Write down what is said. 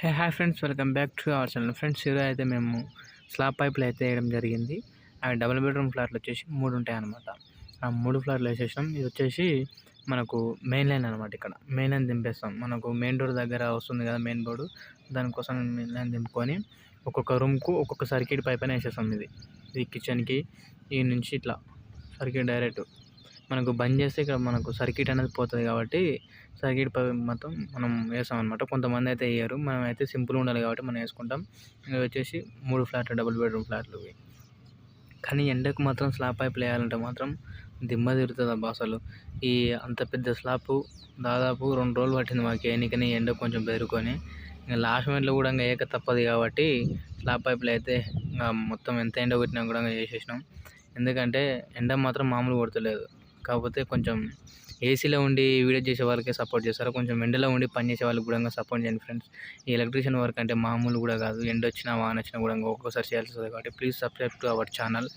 Hey hi friends welcome back to our channel friends ఈరోజు అయితే మేము స్లాబ్ పైపులు అయితే వేయడం జరిగింది. అవి డబుల్ బెడ్రూమ్ ఫ్లాట్లు వచ్చేసి మూడు ఉంటాయి అనమాట ఆ మూడు ఫ్లాట్లు వేసేసాం. ఇది వచ్చేసి మనకు మెయిన్ లైన్ అనమాట ఇక్కడ. మెయిన్ లైన్ దింపేస్తాం. మనకు మెయిన్ డోర్ దగ్గర వస్తుంది కదా మెయిన్ బోర్డు దానికోసం మెయిన్ లైన్ దింపుకొని ఒక్కొక్క రూమ్కు ఒక్కొక్క సర్కిట్ పైప్ అయినా వేసేస్తాం ఇది. ఇది కిచెన్కి ఈ నుంచి ఇట్లా. సర్క్యూట్ డైరెక్ట్ మనకు బంద్ చేస్తే ఇక్కడ మనకు సర్కిట్ అనేది పోతుంది కాబట్టి సర్కిట్ మొత్తం మనం వేస్తాం అనమాట కొంతమంది అయితే వేయరు. మనం అయితే సింపుల్ ఉండాలి కాబట్టి మనం వేసుకుంటాం. ఇవి వచ్చేసి మూడు ఫ్లాట్లు డబుల్ బెడ్రూమ్ ఫ్లాట్లు. ఇవి కానీ ఎండకు మాత్రం స్లాబ్ పైపులు వేయాలంటే మాత్రం దిమ్మ తిరుగుతుంది అబ్బా అసలు. ఈ అంత పెద్ద స్లాబ్ దాదాపు రెండు రోజులు పట్టింది మాకు ఎన్నికని ఎండ కొంచెం బెదురుకొని ఇంకా లాస్ట్ మినిట్లో కూడా ఇంకా వేయక తప్పదు కాబట్టి స్లాబ్ పైపులు అయితే ఇంకా మొత్తం ఎంత ఎండ కొట్టినా కూడా చేసేసినాం ఎందుకంటే ఎండ మాత్రం మామూలు కొడతలేదు. కాకపోతే కొంచెం ఏసీలో ఉండి వీడియో చేసే వాళ్ళకే సపోర్ట్ చేస్తారు? కొంచెం ఎండలో ఉండి పని చేసే వాళ్ళకి కూడా సపోర్ట్ చేయండి ఫ్రెండ్స్ ఈ ఎలక్ట్రీషియన్ వర్క్ అంటే మామూలు కూడా కాదు. ఎండ వచ్చినా వాన వచ్చినా కూడా ఒక్కొక్కసారి చేయాల్సి వస్తుంది కాబట్టి please subscribe to our channel